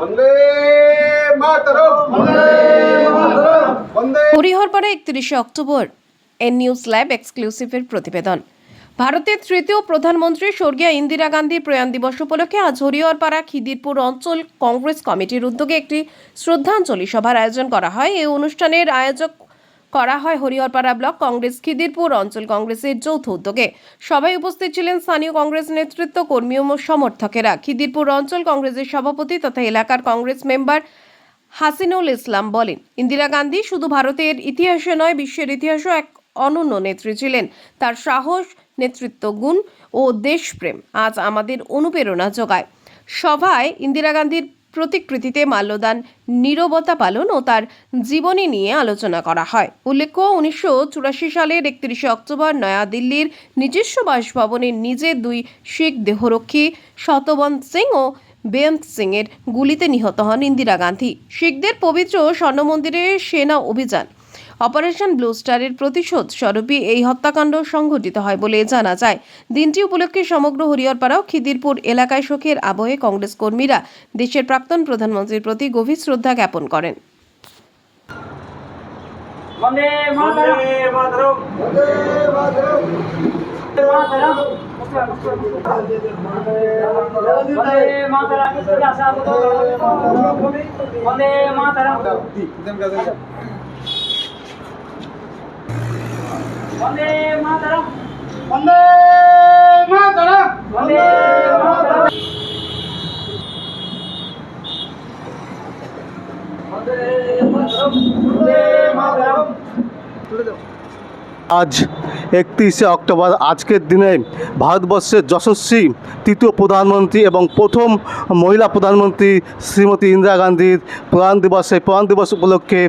বন্দে মাতরম। হরিহরপাড়া একত্রিশে October N news lab এক্সক্লুসিভের প্রতিবেদন। ভারতের তৃতীয় প্রধানমন্ত্রী স্বর্গীয় ইন্দিরা গান্ধীর প্রয়াণ দিবস উপলক্ষে আজ হরিহরপাড়া খিদিরপুর অঞ্চল কংগ্রেস কমিটির উদ্যোগে একটি শ্রদ্ধাঞ্জলি সভার আয়োজন করা হয়। এই অনুষ্ঠানের আয়োজক করা হয় হরিহরপাড়া ব্লক কংগ্রেস খিদিরপুর অঞ্চল কংগ্রেসের যৌথ উদ্যোগে। সভায় উপস্থিত ছিলেন স্থানীয় কংগ্রেস নেতৃত্ব, কর্মী ও সমর্থকেরা। খিদিরপুর অঞ্চল কংগ্রেসের সভাপতি তথা এলাকার কংগ্রেস মেম্বার হাসিনুল ইসলাম বলেন, ইন্দিরা গান্ধী শুধু ভারতের ইতিহাসে নয়, বিশ্বের ইতিহাসেও এক অনন্য নেত্রী ছিলেন। তার সাহস, নেতৃত্ব গুণ ও দেশপ্রেম আজ আমাদের অনুপ্রেরণা যোগায়। সভায় ইন্দিরা গান্ধীর প্রতিকৃতিতে মাল্যদান, নীরবতা পালন ও তার জীবনী নিয়ে আলোচনা করা হয়। উল্লেখ্য, উনিশশো চুরাশি সালের একত্রিশে অক্টোবর নয়াদিল্লির নিজস্ব বাসভবনে নিজে দুই শিখ দেহরক্ষী, শতবন্ত সিং ও বেয়ন্ত সিংয়ের গুলিতে নিহত হন ইন্দিরা গান্ধী। শিখদের পবিত্র স্বর্ণ মন্দিরে সেনা অভিযান অপারেশন ব্লু স্টারের প্রতিশোধ স্বরূপই এই হত্যাকাণ্ড সংঘটিত হয় বলে জানা যায়। দিনটি উপলক্ষে সমগ্র হরিহরপাড়া ও খিদিরপুর এলাকায় শোকের আবহে কংগ্রেস কর্মীরা দেশের প্রাক্তন প্রধানমন্ত্রীর প্রতি গভীর শ্রদ্ধা জ্ঞাপন করেন। বন্দে মাতরম। মাতরম। বন্দে মাতরম। মাতরম। বন্দে মাতরম। বন্দে মাতরম। বন্দে মাতরম। বন্দে মাতরম। বন্দে মাতরম। বন্দে মাতরম। আজ একত্রিশে অক্টোবর আজকের দিনে ভারতবর্ষের যশস্বী তৃতীয় প্রধানমন্ত্রী এবং প্রথম মহিলা প্রধানমন্ত্রী শ্রীমতী ইন্দিরা গান্ধীর প্রাণ দিবসে প্রাণ দিবস উপলক্ষে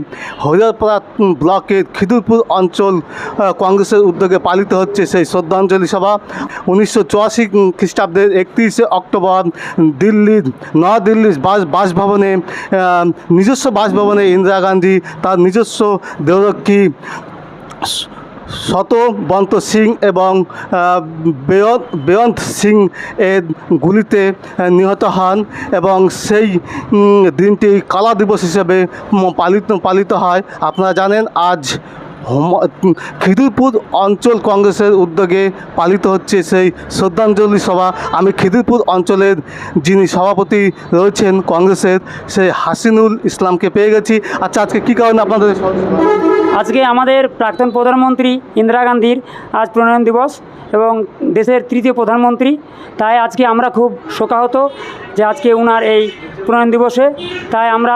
হরিয়ারপাড়া ব্লকের খিদুরপুর অঞ্চল কংগ্রেসের উদ্যোগে পালিত হচ্ছে সেই শ্রদ্ধাঞ্জলি সভা। উনিশশো চুরাশি খ্রিস্টাব্দের একত্রিশে অক্টোবর দিল্লির, নয়াদিল্লির বাস বাসভবনে নিজস্ব বাসভবনে ইন্দিরা গান্ধী তার নিজস্ব দেহরক্ষী শতবন্ত সিং এবং বেয়ন্ত সিং এর গুলিতে নিহত হন এবং সেই দিনটি কালা দিবস হিসেবে পালিত পালিত হয়। আপনারা জানেন, আজ খিদিরপুর অঞ্চল কংগ্রেসের উদ্যোগে পালিত হচ্ছে সেই শ্রদ্ধাঞ্জলি সভা। আমি খিদিরপুর অঞ্চলের যিনি সভাপতি রয়েছেন কংগ্রেসের, সেই হাসিনুল ইসলামকে পেয়ে গেছি। আচ্ছা আজকে কী কারণে আপনাদের আজকে আমাদের প্রাক্তন প্রধানমন্ত্রী ইন্দিরা গান্ধীর আজ প্রণয়ন দিবস এবং দেশের তৃতীয় প্রধানমন্ত্রী। তাই আজকে আমরা খুব শোকাহত যে আজকে উনার এই প্রণয়ন দিবসে। তাই আমরা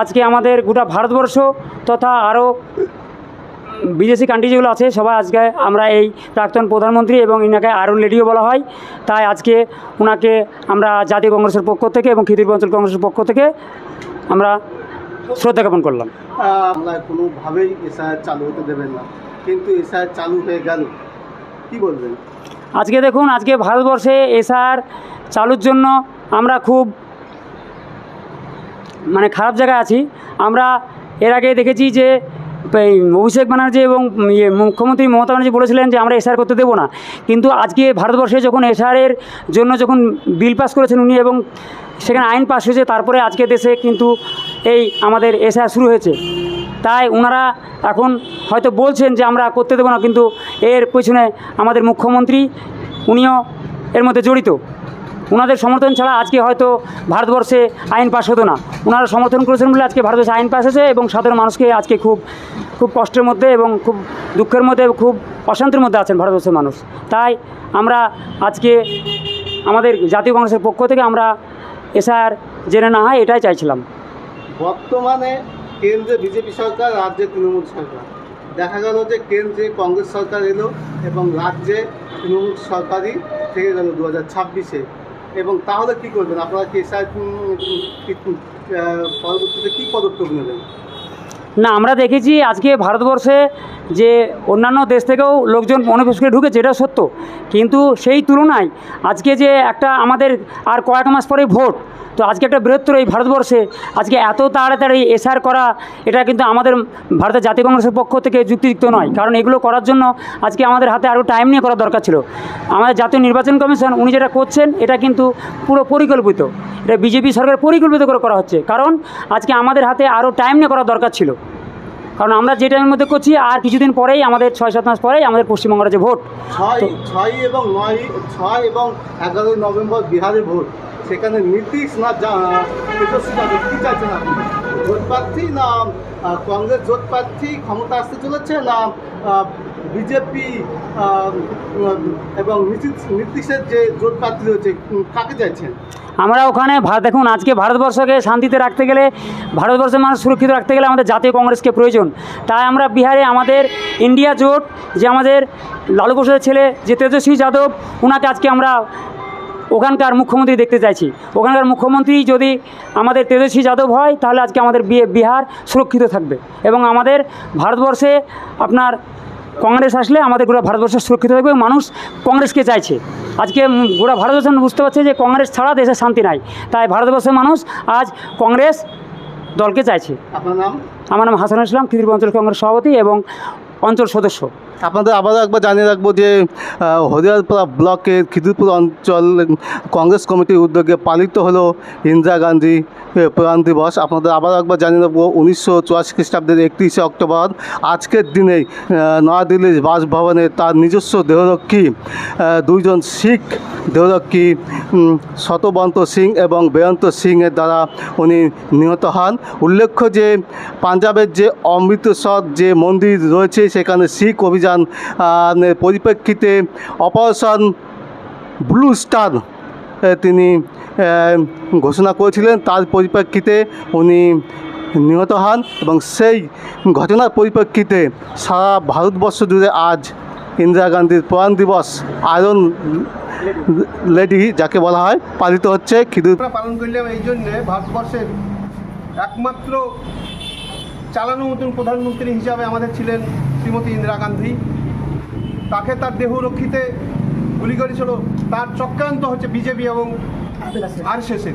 আজকে আমাদের গোটা ভারতবর্ষ তথা আরও বিদেশি কান্ট্রি যেগুলো আছে সবাই আজকে আমরা এই প্রাক্তন প্রধানমন্ত্রী এবং ইনাকে আয়রন লেডিও বলা হয়। তাই আজকে ওনাকে আমরা জাতীয় কংগ্রেসের পক্ষ থেকে এবং খিদির অঞ্চল কংগ্রেসের পক্ষ থেকে আমরা শ্রদ্ধা জ্ঞাপন করলাম। কোনোভাবেই এসআইআর চালু হতে দেবেন না। কিন্তু এসআইআর চালু হয়ে গেল। কি বলবেন? আজকে দেখুন আজকে ভারতবর্ষে এসআর চালুর জন্য আমরা খুব মানে খারাপ জায়গায় আছি। আমরা এর আগে দেখেছি যে অভিষেক ব্যানার্জি এবং ইয়ে মুখ্যমন্ত্রী মমতা ব্যানার্জি বলেছিলেন যে আমরা এসআর করতে দেবো না। কিন্তু আজকে ভারতবর্ষে যখন এসআরের জন্য যখন বিল পাস করেছেন উনি এবং সেখানে আইন পাস হয়েছে, তারপরে আজকে দেশে কিন্তু এই আমাদের এসআর শুরু হয়েছে। তাই ওনারা এখন হয়তো বলছেন যে আমরা করতে দেবো না, কিন্তু এর পেছনে আমাদের মুখ্যমন্ত্রী, উনিও এর মধ্যে জড়িত। ওনাদের সমর্থন ছাড়া আজকে হয়তো ভারতবর্ষে আইন পাস হতো না। ওনারা সমর্থন করেছেন বলে আজকে ভারতবর্ষে আইন পাস হয়েছে এবং সাধারণ মানুষকে আজকে খুব খুব কষ্টের মধ্যে এবং খুব দুঃখের মধ্যে খুব অশান্তির মধ্যে আছেন ভারতবর্ষের মানুষ। তাই আমরা আজকে আমাদের জাতীয় কংগ্রেসের পক্ষ থেকে আমরা এসআর জেনে না হয় এটাই চাইছিলাম। বর্তমানে কেন্দ্রে বিজেপি সরকার, রাজ্যে তৃণমূল সরকার। দেখা গেল যে কেন্দ্রে কংগ্রেস সরকার এলো এবং রাজ্যে তৃণমূল সরকারই থেকে গেল দু হাজার ছাব্বিশে। এবং তাহলে কি করবেন? আপনারা কি পরবর্তীতে কী পদক্ষেপ নেবেন? না, আমরা দেখেছি আজকে ভারতবর্ষে যে অন্যান্য দেশ থেকেও লোকজন অনুপ্রবেশ করে ঢুকেছে, এটা সত্য। কিন্তু সেই তুলনায় আজকে যে একটা আমাদের আর কয়েক মাস পরে ভোট তো আজকে একটা বৃহত্তর এই ভারতবর্ষে আজকে এত তাড়াতাড়ি এসআর করা, এটা কিন্তু আমাদের ভারতের জাতীয় কংগ্রেসের পক্ষ থেকে যুক্তিযুক্ত নয়। কারণ এগুলো করার জন্য আজকে আমাদের হাতে আরও টাইম নিয়ে করা দরকার ছিল। আমাদের জাতীয় নির্বাচন কমিশন, উনি যেটা করছেন, এটা কিন্তু পুরো পরিকল্পিত। এটা বিজেপি সরকার পরিকল্পিত করে করা হচ্ছে। কারণ আজকে আমাদের হাতে আরও টাইম নিয়ে করা দরকার ছিল। কারণ আমরা যে টাইমের মধ্যে করছি আর কিছুদিন পরেই আমাদের ছয় সাত মাস পরেই আমাদের পশ্চিমবঙ্গ রাজ্যে ভোট। ছয় এবং নয় ছয় এবং এগারোই নভেম্বর বিহারে ভোট। সেখানে নীতিশ না যা- তেজস্বী চাইছেন আপনি জোট প্রার্থী না কংগ্রেস জোট প্রার্থী ক্ষমতা আসতে চলেছে না বিজেপি এবং নীতিশ নীতিশের যে জোট প্রার্থী রয়েছে কাকে চাইছেন? আমরা ওখানে দেখুন, আজকে ভারতবর্ষকে শান্তিতে রাখতে গেলে, ভারতবর্ষের মানুষ সুরক্ষিত রাখতে গেলে আমাদের জাতীয় কংগ্রেসকে প্রয়োজন। তাই আমরা বিহারে আমাদের ইন্ডিয়া জোট, যে আমাদের লালু প্রসাদের ছেলে, যে তেজস্বী যাদব ওনাকে আজকে আমরা ওখানকার মুখ্যমন্ত্রী দেখতে চাইছি। ওখানকার মুখ্যমন্ত্রী যদি আমাদের তেজস্বী যাদব হয়, তাহলে আজকে আমাদের বিহার সুরক্ষিত থাকবে। এবং আমাদের ভারতবর্ষে আপনার কংগ্রেস আসলে আমাদের গোটা ভারতবর্ষ সুরক্ষিত থাকবে মানুষ কংগ্রেসকে চাইছে। আজকে গোটা ভারতবর্ষ বুঝতে পারছে যে কংগ্রেস ছাড়া দেশে শান্তি নাই। তাই ভারতবর্ষের মানুষ আজ কংগ্রেস দলকে চাইছে। আমার নাম হাসান ইসলাম খিদিরপুর অঞ্চল কংগ্রেস সভাপতি এবং অঞ্চল সদস্য। আপনাদের আবারও একবার জানিয়ে রাখব যে হরিয়ারপাড়া ব্লকের খিদিরপুর অঞ্চল কংগ্রেস কমিটির উদ্যোগে পালিত হলো ইন্দিরা গান্ধী এ, প্রয়াণ দিবস। আপনাদের আবার একবার জানিয়ে রাখব উনিশশো চুয়াশি খ্রিস্টাব্দের একত্রিশে অক্টোবর আজকের দিনে নয়াদিল্লির বাসভবনে তার নিজস্ব দেহরক্ষী দুইজন শিখ দেহরক্ষী শতবন্ত সিং এবং বেয়ন্ত সিংয়ের দ্বারা উনি নিহত হন। উল্লেখ্য যে পাঞ্জাবের যে অমৃতসর যে মন্দির রয়েছে সেখানে শিখ অভিযান আহ, পরিপ্রেক্ষিতে অপারেশন ব্লু স্টার তিনি ঘোষণা করেছিলেন। তার পরিপ্রেক্ষিতে উনি নিহত হন এবং সেই ঘটনার পরিপ্রেক্ষিতে সারা ভারতবর্ষ জুড়ে আজ ইন্দিরা গান্ধীর প্রয়াণ দিবস আয়রন লেডি যাকে বলা হয় পালিত হচ্ছে খিদুর পালন করলাম এই জন্যে ভারতবর্ষের একমাত্র চালানো মতন প্রধানমন্ত্রী হিসাবে আমাদের ছিলেন শ্রীমতী ইন্দিরা গান্ধী। তাকে তার দেহ রক্ষিতে গুলি করেছিল। তার চক্রান্ত হচ্ছে বিজেপি এবং আর শেষে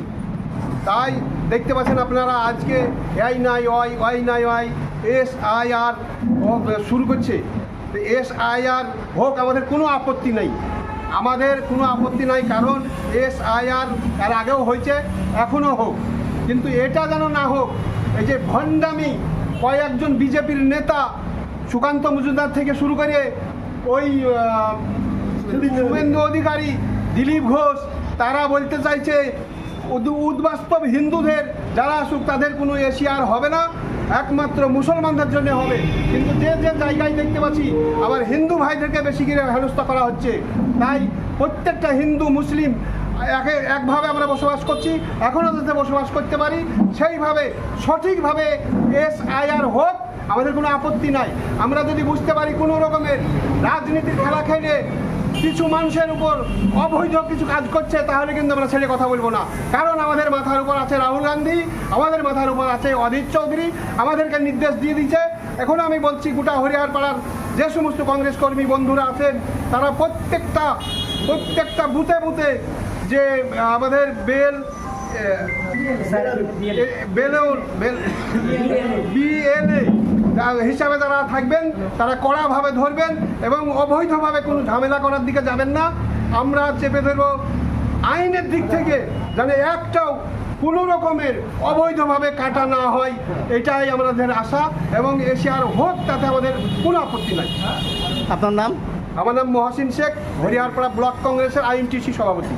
তাই দেখতে পাচ্ছেন আপনারা আজকে আই নাই, ওয়াই ওয়াই নাই, ওয়াই, এস আই আর শুরু করছে। এস আই আর হোক, আমাদের কোনো আপত্তি নেই। আমাদের কোনো আপত্তি নাই, কারণ এস আই আর এর আগেও হয়েছে এখনও হোক। কিন্তু এটা যেন না হোক, এই যে ভণ্ডামি, কয়েকজন বিজেপির নেতা সুকান্ত মজুমদার থেকে শুরু করে ওই শুভেন্দু অধিকারী, দিলীপ ঘোষ, তারা বলতে চাইছে উদ্বাস্তব হিন্দুদের যারা আসুক তাদের কোনো এশিয়ার হবে না, একমাত্র মুসলমানদের জন্য হবে। কিন্তু যে যে জায়গায় দেখতে পাচ্ছি, আবার হিন্দু ভাইদেরকে বেশি করে হেনস্থা করা হচ্ছে। তাই প্রত্যেকটা হিন্দু, মুসলিম, একে, একভাবে আমরা বসবাস করছি এখনও যাতে বসবাস করতে পারি, সেইভাবে, সঠিকভাবে এস আইআর হোক আমাদের কোনো আপত্তি নাই। আমরা যদি বুঝতে পারি কোনো রকমের রাজনীতির খেলা খেলে কিছু মানুষের উপর অবৈধ কিছু কাজ করছে তাহলে কিন্তু আমরা ছেড়ে কথা বলব না। কারণ আমাদের মাথার উপর আছে রাহুল গান্ধী আমাদের মাথার উপর আছে অধীর চৌধুরী আমাদেরকে নির্দেশ দিয়ে দিচ্ছে এখন আমি বলছি গোটা হরিয়ার পাড়ার যে সমস্ত কংগ্রেস কর্মী বন্ধুরা আছেন তারা প্রত্যেকটা প্রত্যেকটা বুথে বুথে যে আমাদের বেল বেলুন বেল বিএলএ হিসাবে যারা থাকবেন তারা কড়াভাবে ধরবেন এবং অবৈধভাবে কোনো ঝামেলা করার দিকে যাবেন না। আমরা চেপে ধরবো আইনের দিক থেকে যেন একটাও কোনো রকমের অবৈধভাবে কাটা না হয় এটাই আমাদের আশা এবং এশিয়ার হোক তাতে আমাদের কোনো আপত্তি নাই। আপনার নাম? আমার নাম মহাসিন শেখ হরিয়ারপাড়া ব্লক কংগ্রেসের আইএনটিসি সভাপতি।